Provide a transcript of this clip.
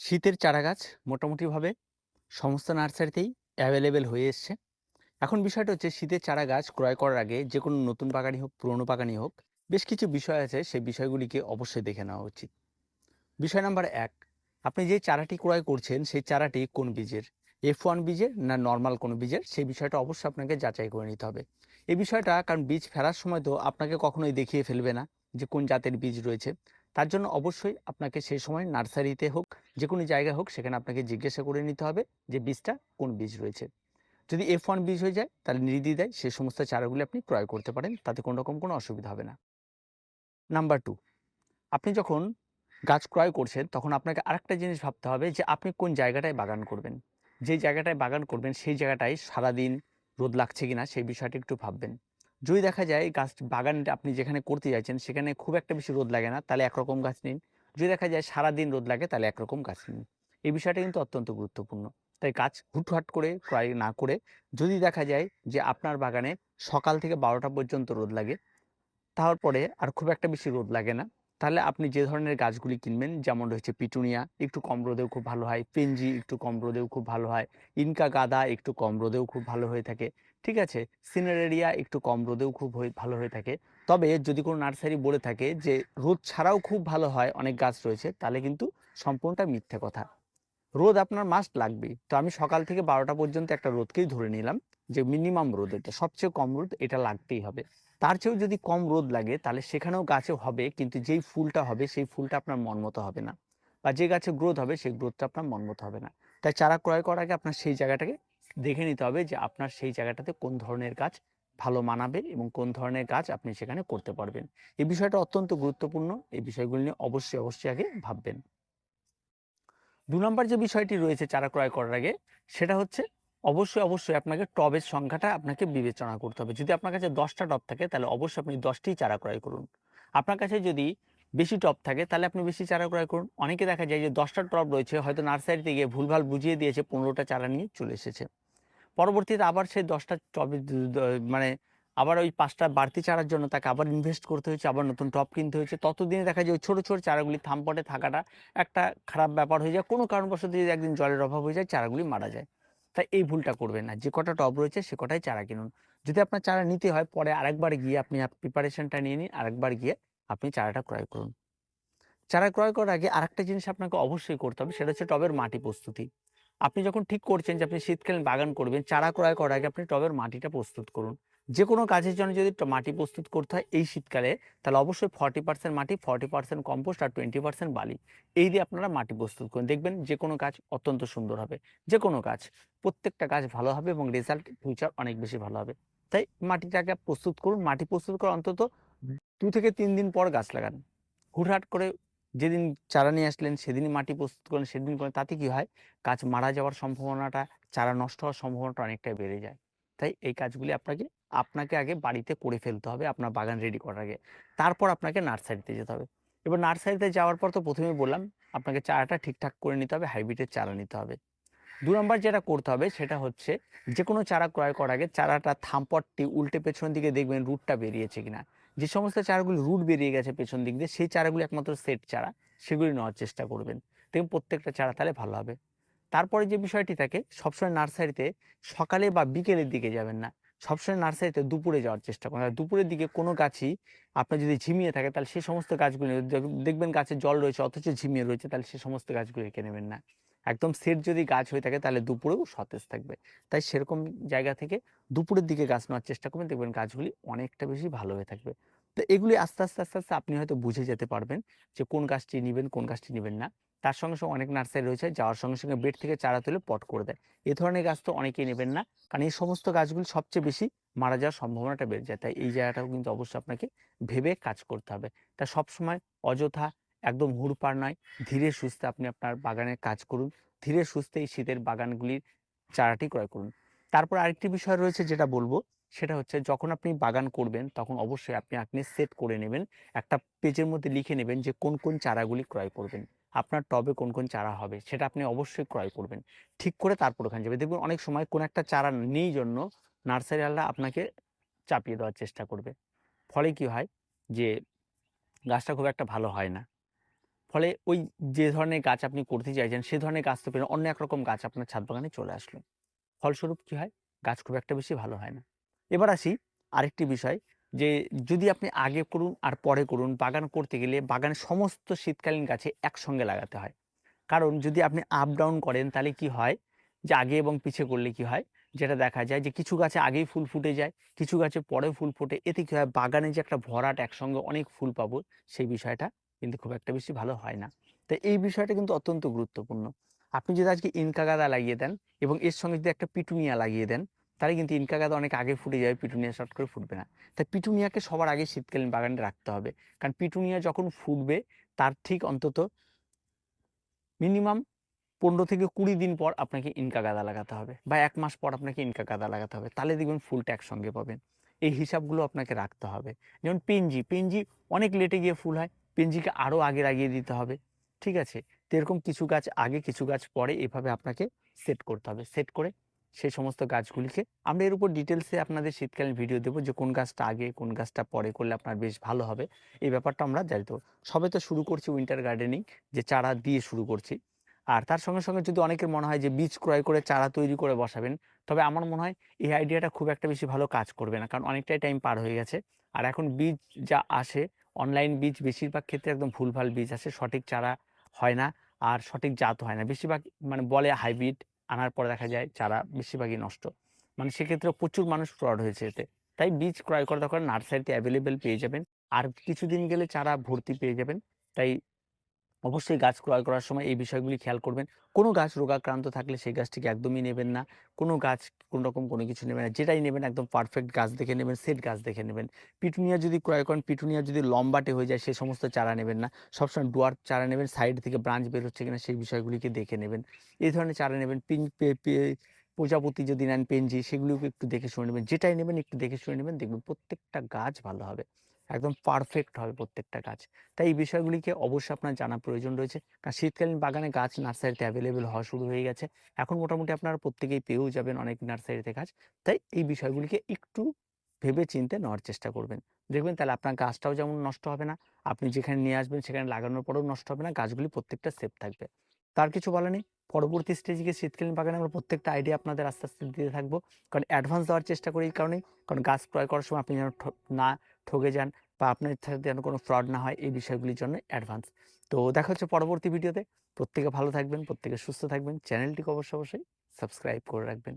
শীতের চারাগাছ মোটামুটিভাবে সমস্ত নার্সারিতেই অ্যাভেলেবেল হয়ে এসছে। এখন বিষয়টা হচ্ছে শীতের চারা গাছ ক্রয় করার আগে যে কোনো নতুন বাগানই হোক, পুরনো বাগানই হোক, বেশ কিছু বিষয় আছে সেই বিষয়গুলিকে অবশ্যই দেখে নেওয়া উচিত। বিষয় নাম্বার এক, আপনি যে চারাটি ক্রয় করছেন সেই চারাটি কোন বীজের? এফ ওয়ান বীজের না নর্মাল কোনো বীজের? সেই বিষয়টা অবশ্যই আপনাকে যাচাই করে নিতে হবে। এই বিষয়টা, কারণ বীজ ফেরার সময় তো আপনাকে কখনোই দেখিয়ে ফেলবে না যে কোন জাতের বীজ রয়েছে। তার জন্য অবশ্যই আপনাকে সেই সময় নার্সারিতে হোক যে কোনো জায়গায় হোক, সেখানে আপনাকে জিজ্ঞাসা করে নিতে হবে যে বীজটা কোন বীজ রয়েছে। যদি এফ ওয়ান বীজ হয়ে যায়, তাহলে নির্দ্বিধায় সেই সমস্ত চারাগুলি আপনি ক্রয় করতে পারেন, তাতে কোনো রকম কোনো অসুবিধা হবে না। নাম্বার টু আপনি যখন গাছ ক্রয় করছেন, তখন আপনাকে আরেকটা জিনিস ভাবতে হবে যে আপনি কোন জায়গাটায় বাগান করবেন। যে জায়গাটায় বাগান করবেন, সেই জায়গাটায় সারাদিন রোদ লাগছে কিনা, সেই বিষয়টি একটু ভাববেন। যদি দেখা যায় গাছ বাগান আপনি যেখানে করতে যাচ্ছেন, সেখানে খুব একটা বেশি রোদ লাগে না, তাহলে একরকম গাছ নিন। যদি দেখা যায় সারাদিন রোদ লাগে, তাহলে একরকম গাছ নিন এই বিষয়টা কিন্তু অত্যন্ত গুরুত্বপূর্ণ। তাই গাছ হুটহাট করে ক্রয় না করে যদি দেখা যায় যে আপনার বাগানে সকাল থেকে বারোটা পর্যন্ত রোদ লাগে তারপরে আর খুব একটা বেশি রোদ লাগে না, তাহলে আপনি যে ধরনের গাছগুলি কিনবেন, যেমন রয়েছে পিটুনিয়া, একটু কম রোদেও খুব ভালো হয় পেঞ্জি একটু কম রোদেও খুব ভালো হয়, ইনকা গাদা একটু কম রোদেও খুব ভালো হয়ে থাকে, ঠিক আছে? সিনারেরিয়া একটু কম রোদেও খুব ভালো হয়ে থাকে। তবে যদি কোনো নার্সারি বলে থাকে যে, রোদ ছাড়াও খুব ভালো হয়, অনেক গাছ রয়েছে, তাহলে কিন্তু সম্পূর্ণটা মিথ্যে কথা। রোদ আপনার মাস্ট লাগবেই। তো আমি সকাল থেকে বারোটা পর্যন্ত একটা রোদকেই ধরে নিলাম, যে মিনিমাম রোদ এটা। সবচেয়ে কম রোদ এটা লাগতেই হবে। তার চেয়েও যদি কম রোদ লাগে, তাহলে সেখানেও গাছে হবে, কিন্তু যেই ফুলটা হবে, সেই ফুলটা আপনার মন মতো হবে না। বা যে গাছে গ্রোথ হবে, সেই গ্রোথটা আপনার মন মতো হবে না। তাই চারা ক্রয় করার আগে আপনার সেই জায়গাটাকে দেখে নিতে হবে যে, আপনার সেই জায়গাটাতে কোন ধরনের গাছ ভালো মানাবে এবং কোন ধরনের গাছ আপনি সেখানে করতে পারবেন। এই বিষয়টা অত্যন্ত গুরুত্বপূর্ণ। এই বিষয়গুলি নিয়ে অবশ্যই অবশ্যই আগে ভাববেন। দু নম্বর যে বিষয়টি রয়েছে চারা ক্রয় করার আগে, সেটা হচ্ছে অবশ্যই অবশ্যই আপনাকে টবের সংখ্যাটা আপনাকে বিবেচনা করতে হবে। যদি আপনার কাছে দশটা টব থাকে, তাহলে অবশ্যই আপনি দশটি চারা ক্রয় করুন। আপনার কাছে যদি বেশি টব থাকে, তাহলে আপনি বেশি চারা ক্রয় করুন। অনেকে দেখা যায় যে দশটা টব রয়েছে, হয়তো নার্সারিতে গিয়ে ভুলভাল বুঝিয়ে দিয়েছে, পনেরোটা চারা নিয়ে চলে এসেছে। পরবর্তীতে আবার সেই দশটা দ- মানে আবার ওই পাঁচটা বাড়তি চারার জন্য তাকে আবার ইনভেস্ট করতে হয়েছে, আবার নতুন টব কিনতে হয়েছে। ততদিনে দেখা যায় ওই ছোটো ছোটো চারাগুলি থামপটে থাকাটা একটা খারাপ ব্যাপার হয়ে যায়। কোনো কারণবশত যদি একদিন জলের অভাব হয়ে যায়, চারাগুলি মারা যায়। তাই এই ভুলটা করবেন না। যে কটা টব রয়েছে, সে কটাই চারা কিনুন। যদি আপনার চারা নিতে হয়, পরে আরেকবার গিয়ে আপনি প্রিপারেশনটা নিয়ে নিন, আরেকবার গিয়ে আপনি চারাটা ক্রয় করুন। চারা ক্রয় করার আগে আরেকটা জিনিস আপনাকে অবশ্যই করতে হবে, সেটা হচ্ছে টবের মাটি প্রস্তুতি। আপনি যখন ঠিক করছেন যে আপনি শীতকালীন বাগান করবেন, চারা ক্রয় করার আগে আপনি টবের মাটিটা প্রস্তুত করুন। যে কোনো কাজের জন্য যদি মাটি প্রস্তুত করতে হয় এই শীতকালে, তাহলে অবশ্যই ফর্টি পার্সেন্ট মাটি, ফর্টি পার্সেন্ট কম্পোস্ট আর টোয়েন্টি পার্সেন্ট বালি। এই দিয়ে আপনারা মাটি প্রস্তুত করুন। দেখবেন যে কোনো কাজ অত্যন্ত সুন্দর হবে। যে কোনো কাজ, প্রত্যেকটা কাজ ভালো হবে এবং রেজাল্ট ফিউচার অনেক বেশি ভালো হবে। তাই মাটিটাকে প্রস্তুত করুন। মাটি প্রস্তুত করে অন্তত দু থেকে তিন দিন পর গাছ লাগান। হুটহাট করে যেদিন চারা নিয়ে আসলেন, সেদিনই মাটি প্রস্তুত করলেন, সেদিন করেন তাতে কি হয়? গাছ মারা যাওয়ার সম্ভাবনাটা, চারা নষ্ট হওয়ার সম্ভাবনাটা অনেকটাই বেড়ে যায়। তাই এই কাজগুলি আপনাকে আপনাকে আগে বাড়িতে করে ফেলতে হবে, আপনার বাগান রেডি করার আগে। তারপর আপনাকে নার্সারিতে যেতে হবে। এবার নার্সারিতে যাওয়ার পর তো প্রথমেই বললাম, আপনাকে চারাটা ঠিকঠাক করে নিতে হবে, হাইব্রিডের চারা নিতে হবে। দু নম্বর যেটা করতে হবে, সেটা হচ্ছে যে কোনো চারা ক্রয় করার আগে চারাটা থামপটটি উল্টে পেছন দিকে দেখবেন রুটটা বেরিয়েছে কিনা। যে সমস্ত চারাগুলি রুট বেরিয়ে গেছে পেছন দিক দিয়ে, সেই চারাগুলি একমাত্র সেট চারা, সেগুলি নেওয়ার চেষ্টা করবেন। দেখবেন প্রত্যেকটা চারা তাহলে ভালো হবে। তারপরে যে বিষয়টি থাকে, সবসময় নার্সারিতে সকালে বা বিকেলের দিকে যাবেন না। সবসময় নার্সারিতে দুপুরে যাওয়ার চেষ্টা করুন। দুপুরের দিকে কোনো গাছই আপনার যদি ঝিমিয়ে থাকে, তাহলে সেই সমস্ত গাছগুলি, দেখবেন গাছে জল রয়েছে, অথচ ঝিমিয়ে রয়েছে, তাহলে সেই সমস্ত গাছগুলি রেখে নেবেন না। একদম সেট যদি গাছ হয়ে থাকে তাহলে দুপুরেও সতেজ থাকবে। তাই সেরকম জায়গা থেকে দুপুরের দিকে গাছ নেওয়ার চেষ্টা করবেন। দেখবেন গাছগুলি অনেকটা বেশি ভালো হয়ে থাকবে। তো এগুলি আস্তে আস্তে আস্তে আস্তে আপনি হয়তো বুঝে যেতে পারবেন যে কোন গাছটি নেবেন, কোন গাছটি নেবেন না। তার সঙ্গে সঙ্গে অনেক নার্সারি রয়েছে, যাওয়ার সঙ্গে সঙ্গে বেড থেকে চারা তুলে পট করে দেয়। এ ধরনের গাছ তো অনেকেই নেবেন না, কারণ এই সমস্ত গাছগুলি সবচেয়ে বেশি মারা যাওয়ার সম্ভাবনাটা বেড়ে যায়। তাই এই জায়গাটাও কিন্তু অবশ্যই আপনাকে ভেবে কাজ করতে হবে। তা সবসময় অযথা একদম হুড়পাড় নয়। ধীরে সুস্থে আপনি আপনার বাগানের কাজ করুন। ধীরে সুস্থে এই শীতের বাগানগুলির চারাটি ক্রয় করুন। তারপর আরেকটি বিষয় রয়েছে যেটা বলব, সেটা হচ্ছে যখন আপনি বাগান করবেন, তখন অবশ্যই আপনি আপনি সেট করে নেবেন। একটা পেজের মধ্যে লিখে নেবেন যে কোন কোন চারাগুলি ক্রয় করবেন। আপনার টবে কোন কোন চারা হবে, সেটা আপনি অবশ্যই ক্রয় করবেন। ঠিক করে তারপর ওখানে যাবে দেখবেন অনেক সময় কোন একটা চারা নেই জন্য নার্সারিওয়ালা আপনাকে চাপিয়ে দেওয়ার চেষ্টা করবে। ফলে কি হয় যে গাছটা খুব একটা ভালো হয় না। ফলে ওই যে ধরনের গাছ আপনি করতে চাইছেন, সে ধরনের গাছ তো পেলেন, অন্য একরকম গাছ আপনার ছাদ বাগানে চলে আসলো। ফলস্বরূপ কী হয়? গাছ খুব একটা বেশি ভালো হয় না। এবার আসি আরেকটি বিষয় যে, যদি আপনি আগে করুন আর পরে করুন, বাগান করতে গেলে বাগানের সমস্ত শীতকালীন গাছে একসঙ্গে লাগাতে হয়। কারণ যদি আপনি আপ ডাউন করেন, তাহলে কি হয়? যে আগে এবং পিছে করলে কি হয়? যেটা দেখা যায় যে, কিছু গাছে আগেই ফুল ফুটে যায়, কিছু গাছে পরে ফুল ফোটে। এতে কী হয়? বাগানে যে একটা ভরাট একসঙ্গে অনেক ফুল পাবো, সেই বিষয়টা কিন্তু খুব একটা বেশি ভালো হয় না। তো এই বিষয়টা কিন্তু অত্যন্ত গুরুত্বপূর্ণ। আপনি যদি আজকে ইনকা গাঁদা লাগিয়ে দেন এবং এর সঙ্গে যদি একটা পিটুনিয়া লাগিয়ে দেন, তাহলে কিন্তু ইনকা গাঁদা অনেক আগে ফুটে যাবে, পিটুনিয়া শর্ট করে ফুটবে না। তাই পিটুনিয়াকে সবার আগে শীতকালীন বাগানে রাখতে হবে। কারণ পিটুনিয়া যখন ফুটবে, তার ঠিক অন্তত মিনিমাম পনেরো থেকে কুড়ি দিন পর আপনাকে ইনকা গাদা লাগাতে হবে বা এক মাস পর আপনাকে ইনকা গাদা লাগাতে হবে। তাহলে দেখবেন ফুলটা একসঙ্গে পাবেন। এই হিসাবগুলো আপনাকে রাখতে হবে। যেমন পেনজি পেনজি অনেক লেটে গিয়ে ফুল হয়। পেনজিকে আরও আগে লাগিয়ে দিতে হবে। ঠিক আছে? তো এরকম কিছু গাছ আগে, কিছু গাছ পরে এভাবে আপনাকে সেট করতে হবে। সেট করে সেই সমস্ত গাছগুলিকে আমরা এর উপর ডিটেলসে আপনাদের শীতকালীন ভিডিও দেবো যে কোন গাছটা আগে, কোন গাছটা পরে করলে আপনার বেশ ভালো হবে। এই ব্যাপারটা আমরা জানি সবে তো শুরু করছি উইন্টার গার্ডেনিং যে চারা দিয়ে শুরু করছি। আর তার সঙ্গে সঙ্গে যদি অনেকের মনে হয় যে বীজ ক্রয় করে চারা তৈরি করে বসাবেন, তবে আমার মনে হয় এই আইডিয়াটা খুব একটা বেশি ভালো কাজ করবে না। কারণ অনেকটাই টাইম পার হয়ে গেছে। আর এখন বীজ যা আসে অনলাইন বীজ বেশিরভাগ ক্ষেত্রে একদম ভুলভাল বীজ আসে সঠিক চারা হয় না আর সঠিক জাত হয় না। বেশিরভাগ মানে বলে হাইব্রিড, আনার পর দেখা যায় চারা বেশিরভাগই নষ্ট। মানে সেক্ষেত্রে প্রচুর মানুষ ফ্রড হয়েছে এতে। তাই বীজ ক্রয় করা দরকার, নার্সারিতে অ্যাভেলেবেল পেয়ে যাবেন। আর কিছুদিন গেলে চারা ভর্তি পেয়ে যাবেন। তাই অবশ্যই গাছ ক্রয় করার সময় এই বিষয়গুলি খেয়াল করবেন। কোনো গাছ রোগাক্রান্ত থাকলে সেই গাছটিকে একদমই নেবেন না। কোনো গাছ কোনো রকম কোনো কিছু নেবেন না। যেটাই নেবেন একদম পারফেক্ট গাছ দেখে নেবেন সেট গাছ দেখে নেবেন। পিটুনিয়া যদি ক্রয় করেন, পিটুনিয়া যদি লম্বাটে হয়ে যায়, সে সমস্ত চারা নেবেন না। সবসময় ডুয়ার চারা নেবেন সাইড থেকে ব্রাঞ্চ বের হচ্ছে কিনা সেই বিষয়গুলিকে দেখে নেবেন। এই ধরনের চারা নেবেন পিন প্রজাপতি যদি নেন পেনজি সেগুলিকে একটু দেখে শুনে নেবেন। যেটাই নেবেন, একটু দেখে শুনে নেবেন। দেখবেন প্রত্যেকটা গাছ ভালো হবে। একদম পারফেক্ট হবে প্রত্যেকটা গাছ। তাই এই বিষয়গুলিকে অবশ্যই আপনার জানা প্রয়োজন রয়েছে। কারণ শীতকালীন বাগানে গাছ নার্সারিতে অ্যাভেলেবেল হওয়া শুরু হয়ে গেছে। এখন মোটামুটি আপনারা প্রত্যেকেই পেয়েও যাবেন অনেক নার্সারিতে গাছ। তাই এই বিষয়গুলিকে একটু ভেবে চিনতে নেওয়ার চেষ্টা করবেন। দেখবেন তাহলে আপনার গাছটাও যেমন নষ্ট হবে না, আপনি যেখানে নিয়ে আসবেন সেখানে লাগানোর পরেও নষ্ট হবে না, গাছগুলি প্রত্যেকটা সেফ থাকবে। তার কিছু বলা নেই। পরবর্তী স্টেজে গিয়ে শীতকালীন বাগানে আমরা প্রত্যেকটা আইডিয়া আপনাদের আস্তে আস্তে দিতে থাকব। কারণ অ্যাডভান্স দেওয়ার চেষ্টা করি এই কারণেই। কারণ গাছ ক্রয় করার সময় আপনি যেন না ঠকে যান বা আপনার সাথে যেন কোনো ফ্রড না হয় এই বিষয়গুলির জন্য অ্যাডভান্স তো দেখা হচ্ছে পরবর্তী ভিডিওতে প্রত্যেকে ভালো থাকবেন, প্রত্যেকে সুস্থ থাকবেন। চ্যানেলটিকে অবশ্যই অবশ্যই সাবস্ক্রাইব করে রাখবেন।